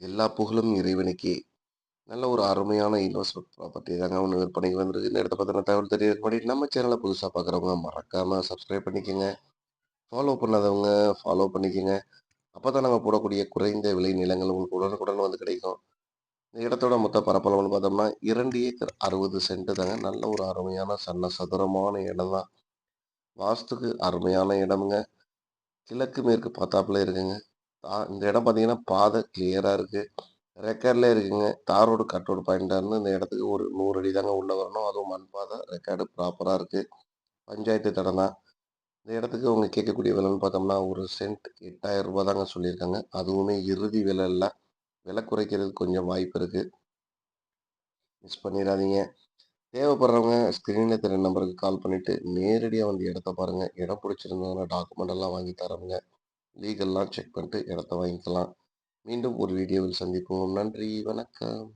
எல்லா புகழும் இறைவனுக்கே. நல்ல ஒரு அருமையான இன்வெஸ்ட்மெண்ட் ப்ராப்பர்ட்டி தாங்க ஒன்று விற்பனைக்கு வந்திருக்கு. இந்த இடத்த பற்றின தகவல் தெரியறதுக்கு முன்னாடி நம்ம சேனலை புதுசாக பார்க்குறவங்க மறக்காமல் சப்ஸ்கிரைப் பண்ணிக்கோங்க ஃபாலோ பண்ணாதவங்க ஃபாலோ பண்ணிக்கங்க. அப்பதான் நாங்கள் போடக்கூடிய குறைந்த விலை நிலங்கள் உங்களுக்கு உடனுக்குடன் வந்து கிடைக்கும். இந்த இடத்தோட மொத்த பரப்பளவுன்னு பார்த்தோம்னா இரண்டு ஏக்கர் 60 சென்ட் தாங்க. நல்ல ஒரு அருமையான சன்ன சதுரமான இடம் தான். வாஸ்துக்கு அருமையான இடமுங்க கிழக்கு மேற்கு பார்த்தாப்புல இருக்குங்க. இந்த இடம் பார்த்தீங்கன்னா, பாதை கிளியராக இருக்குது ரெக்கார்ட்லயே இருக்குங்க. தார் ரோடு, கட் ரோடு இருந்து இந்த இடத்துக்கு ஒரு நூறு அடி தாங்க உள்ளே வரணும். அதுவும் மண் பாதை. ரெக்கார்டு ப்ராப்பராக இருக்குது பஞ்சாயத்து தடம் தான். இந்த இடத்துக்கு அவங்க கேட்கக்கூடிய விலைன்னு பார்த்தோம்னா, ஒரு சென்ட் எட்டாயிரம் ரூபா தாங்க சொல்லியிருக்காங்க. அதுவுமே இறுதி விலை இல்லை விலை குறைக்கிறது கொஞ்சம் வாய்ப்பு இருக்குது மிஸ் பண்ணிடாதீங்க தேவைப்படுறவங்க ஸ்க்ரீனில் தெரிய நம்பருக்கு கால் பண்ணிவிட்டு நேரடியாக வந்து இடத்த பாருங்க. இடம் பிடிச்சிருந்ததுன்னா டாக்குமெண்ட் எல்லாம் வாங்கி தரோங்க. லீகல்லாம் செக் பண்ணிட்டு இடத்த வாங்கிக்கலாம். மீண்டும் ஒரு வீடியோவில் சந்திப்போம். நன்றி, வணக்கம்.